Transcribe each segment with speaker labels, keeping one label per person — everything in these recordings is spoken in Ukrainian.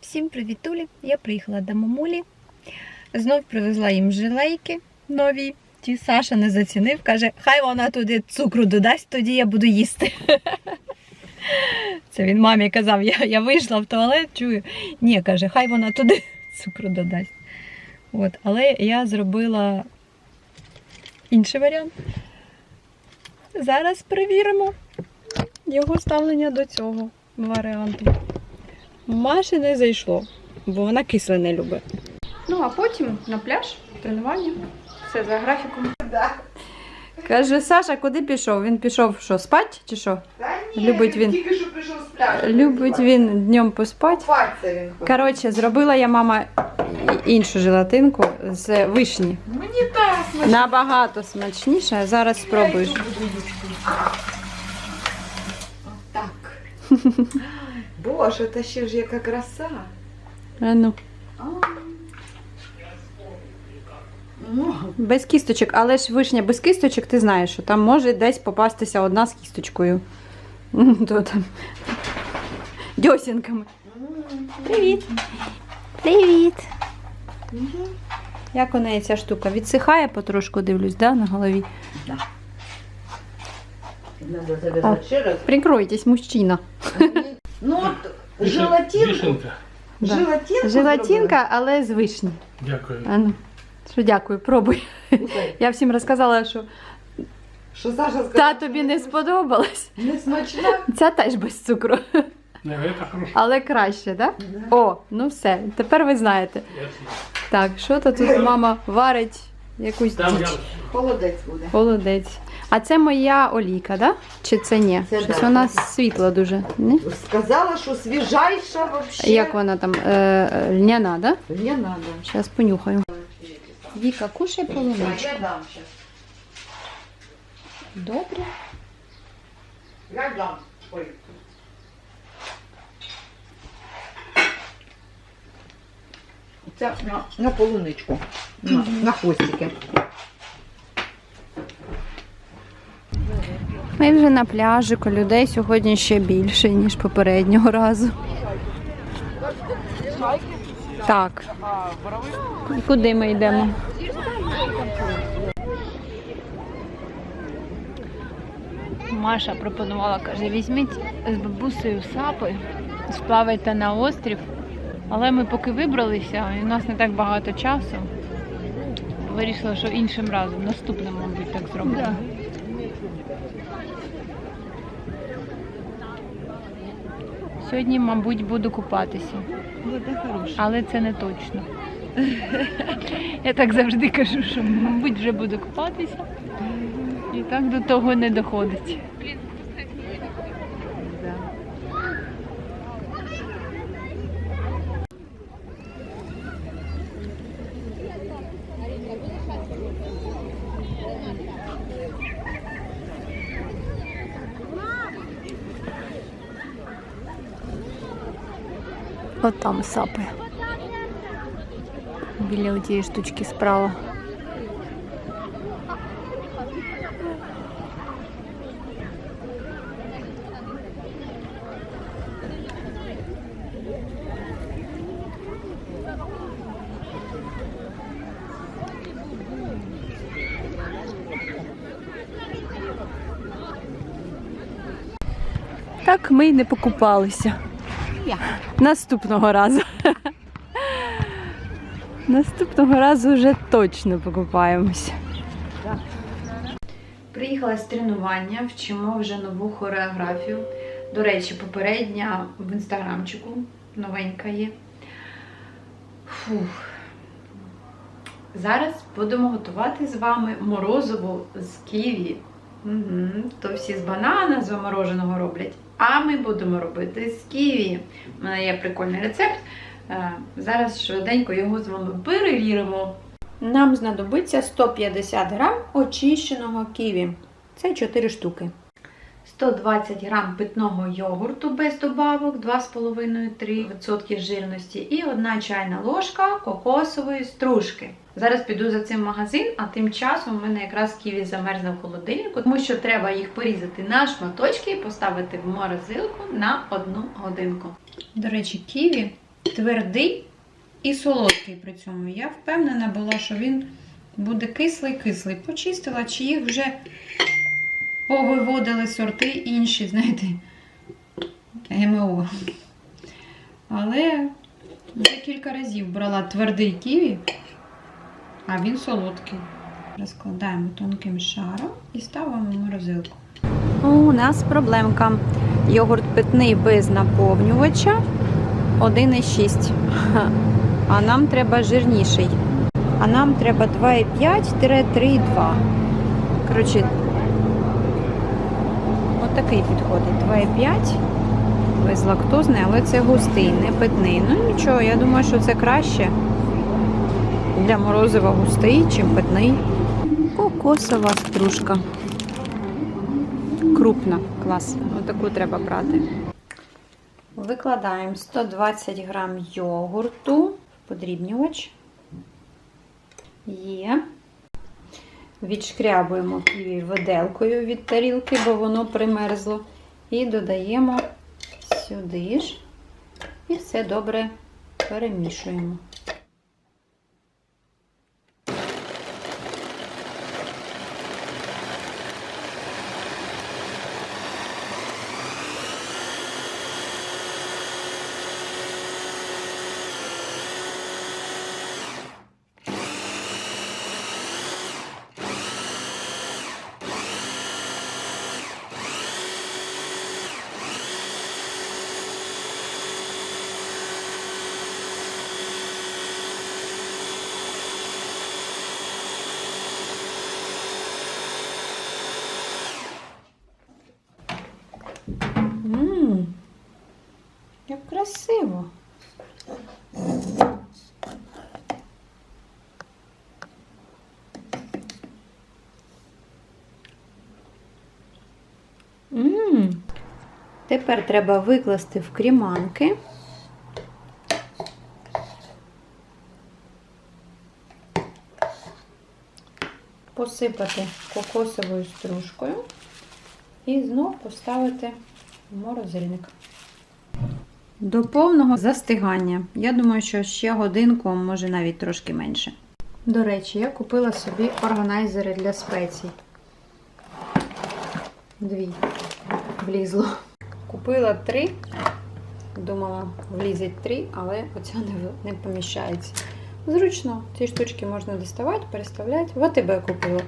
Speaker 1: Всім привітулі! Я приїхала до мамулі. Знов привезла їм жилейки нові. Ті Саша не зацінив, каже, хай вона туди цукру додасть, тоді я буду їсти. Це він мамі казав, я, я вийшла в туалет, чую. Ні, каже, хай вона туди цукру додасть. От, але я зробила інший варіант. Зараз перевіримо його ставлення до цього варіанту. Маші не зайшло, бо вона кисле не любить. Ну, а потім на пляж, тренування. Все за графіком. Каже, Саша, куди пішов? Він пішов що, спать чи що?
Speaker 2: Та ні,
Speaker 1: Любить він.
Speaker 2: Тільки що прийшов з пляжу.
Speaker 1: Любить він днем поспати.
Speaker 2: Він хоче.
Speaker 1: Коротше, зробила я мама іншу желатинку з вишні.
Speaker 2: Мені так смачно.
Speaker 1: Набагато смачніше. Зараз спробуєш.
Speaker 2: Йду буду їсти. Так. Боже, та ще ж яка краса.
Speaker 1: А ну.
Speaker 2: А. Ну,
Speaker 1: Без кісточок, але ж вишня без кісточок, ти знаєш, що там може десь попастися одна з кісточкою. То там. Дьосінками. Привіт. Привіт. Як у неї ця штука? Відсихає потрошку, дивлюсь, да, на голові.
Speaker 2: Надо завязати ще раз.
Speaker 1: Прикройтесь, мужчина.
Speaker 2: Ну, от желатин.
Speaker 3: Вишенка.
Speaker 1: Да.
Speaker 2: Желатинку
Speaker 1: Желатинка, але з вишні.
Speaker 3: Дякую.
Speaker 1: А ну, що дякую, пробуй.
Speaker 2: зробила.
Speaker 1: Я всім розказала, що
Speaker 2: Що Саша сказала?
Speaker 1: та тобі не сподобалась.
Speaker 2: Не смачна?
Speaker 1: Ця теж без цукру,
Speaker 3: Не, это хорошо.
Speaker 1: але краще, так? Да? О, ну все, тепер ви знаєте.
Speaker 3: Ясно.
Speaker 1: Так, що то тут мама варить якусь
Speaker 3: Там
Speaker 1: діч.
Speaker 3: я
Speaker 2: Холодець буде.
Speaker 1: Холодець. А це моя олійка, да? Чи це ні?
Speaker 2: Це
Speaker 1: Щось
Speaker 2: да.
Speaker 1: у нас світло дуже. Ні?
Speaker 2: Сказала, що свіжайша вообще.
Speaker 1: Як вона там? Е, льняна, да?
Speaker 2: Не надо.
Speaker 1: Зараз понюхаю. Віка, кушай полуничку.
Speaker 2: Я дам сейчас.
Speaker 1: Добре.
Speaker 2: Я дам. Ой. Це на, на полуничку. На, на хвостики.
Speaker 1: Ми вже на пляжику, людей сьогодні ще більше, ніж попереднього разу. Так. Куди ми йдемо? Маша пропонувала, каже, візьміть з бабусею сапи, сплавайте на острів. Але ми поки вибралися, і у нас не так багато часу. Вирішила, що іншим разом, наступним, мабуть, так зробимо. Сьогодні, мабуть, буду купатися. Але це не точно. Я так завжди кажу, що, мабуть, вже буду купатися. І так до того не доходить. От там сапи. Біля тієї штучки справа. Так ми й не покупалися. Наступного разу. Наступного разу вже точно покупаємося. Приїхала з тренування, вчимо вже нову хореографію. До речі, попередня в інстаграмчику новенька є. Фух. Зараз будемо готувати з вами морозиво з ківі. Угу. То всі з банана з замороженого роблять. А ми будемо робити з ківі. У мене є прикольний рецепт. Е, Зараз швиденько його з вами перевіримо. Нам знадобиться 150 грам очищеного ківі. Це 4 штуки. 120 грам питного йогурту без добавок, 2,5-3% жирності і 1 чайна ложка кокосової стружки. Зараз піду за цим магазин, а тим часом у мене якраз ківі замерзне в холодильнику, тому що треба їх порізати на шматочки і поставити в морозилку на одну годинку. До речі, ківі твердий і солодкий при цьому. Я впевнена була, що він буде кислий-кислий. Почистила, чи їх вже повиводили сорти інші, знаєте, ГМО. Але вже кілька разів брала твердий ківі, а він солодкий. Розкладаємо тонким шаром і ставимо в морозилку. У нас проблемка. Йогурт питний без наповнювача 1,6. А нам треба жирніший. А нам треба 2,5-3,2. Коротше, отакий підходить. 2,5 безлактозний, але це густий, не питний. Ну нічого, я думаю, що це краще для морозива густий, чим питний. Кокосова стружка. Крупна, клас. Отаку треба брати. Викладаємо 120 грам йогурту, подрібнювач. Є. Відшкрябуємо виделкою від тарілки, бо воно примерзло. І додаємо сюди ж. І все добре перемішуємо. Ммм, як красиво. Ммм. Тепер треба викласти в кріманки. Посипати кокосовою стружкою і знов поставити в морозильник. До повного застигання. Я думаю, що ще годинку, може навіть трошки менше. До речі, я купила собі органайзери для спецій. Дві. Влізло. Купила три. Думала, влізить три, але оця не поміщається. Зручно, ці штучки можна доставати, переставляти. В АТБ купила.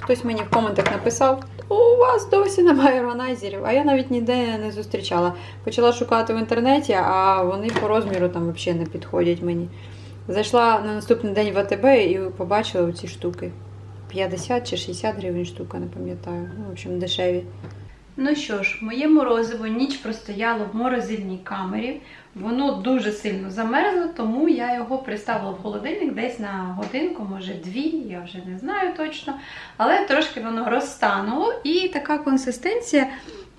Speaker 1: Хтось мені в коментах написав, у вас досі немає органайзерів, а я навіть ніде не зустрічала. Почала шукати в інтернеті, а вони по розміру там взагалі не підходять мені. Зайшла на наступний день в АТБ і побачила ці штуки. 50 чи 60 гривень штука, не пам'ятаю. Ну, в общем, дешеві. Ну що ж, моє морозиво ніч простояло в морозильній камері. Воно дуже сильно замерзло, тому я його приставила в холодильник десь на годинку, може дві, я вже не знаю точно. Але трошки воно розтануло і така консистенція,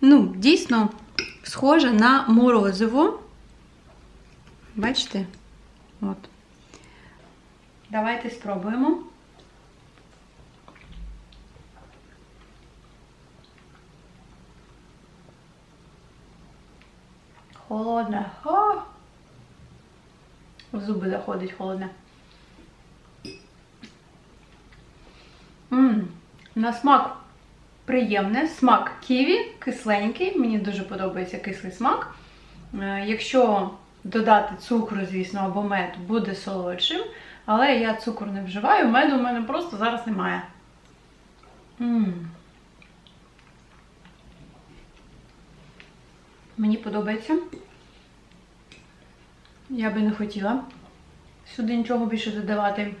Speaker 1: ну, дійсно схожа на морозиво. Бачите? От. Давайте спробуємо. Холодне. О! В зуби заходить холодне. М, На смак приємне. Смак ківі, кисленький. Мені дуже подобається кислий смак. Е, Якщо додати цукру, звісно, або мед, буде солодшим. Але я цукор не вживаю, меду в мене просто зараз немає. М. Мені подобається. Я би не хотіла сюди нічого більше додавати.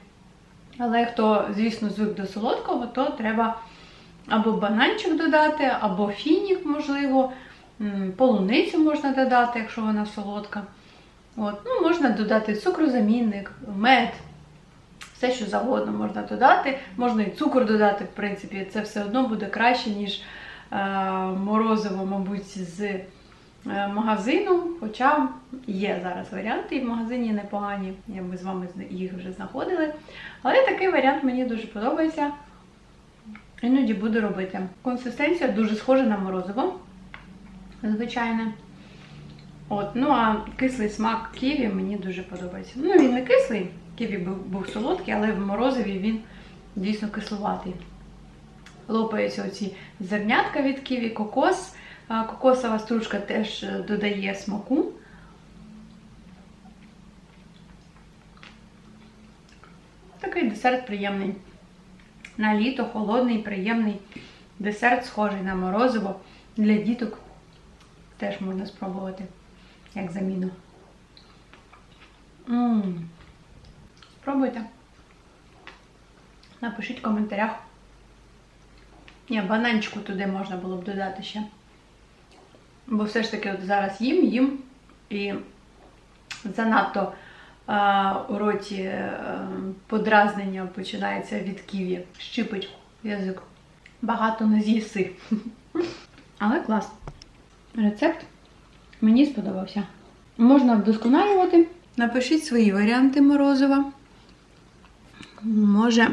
Speaker 1: Але хто, звісно, звик до солодкого, то треба або бананчик додати, або фінік, можливо, полуницю можна додати, якщо вона солодка. От. Ну, можна додати цукрозамінник, мед, все, що завгодно можна додати. Можна і цукор додати, в принципі, це все одно буде краще, ніж е, морозиво, мабуть, з магазину. Хоча є зараз варіанти і в магазині непогані. Я ми з вами їх вже знаходили. Але такий варіант мені дуже подобається. Іноді буду робити. Консистенція дуже схожа на морозиво. Звичайне. От, ну а кислий смак ківі мені дуже подобається. Ну, він не кислий, ківі був, був солодкий, але в морозиві він дійсно кислуватий. Лопаються оці зернятка від ківі, кокос. Кокосова стружка теж е, додає смаку. Такий десерт приємний. На літо холодний, приємний десерт, схожий на морозиво. Для діток теж можна спробувати як заміну. М. Спробуйте. Напишіть в коментарях. Ні, бананчику туди можна було б додати ще. Бо все ж таки от зараз їм, їм і занадто а, у роті е, подразнення починається від ківі. Щипить язик. Багато не з'їси. Але клас. Рецепт мені сподобався. Можна вдосконалювати. Напишіть свої варіанти морозива. Може,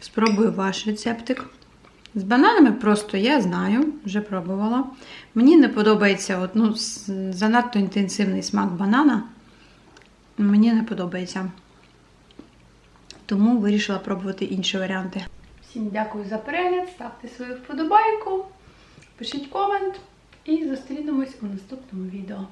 Speaker 1: спробую ваш рецептик. З бананами просто я знаю, вже пробувала. Мені не подобається от, ну, занадто інтенсивний смак банана. Мені не подобається. Тому вирішила пробувати інші варіанти. Всім дякую за перегляд, ставте свою вподобайку, пишіть комент і зустрінемось у наступному відео.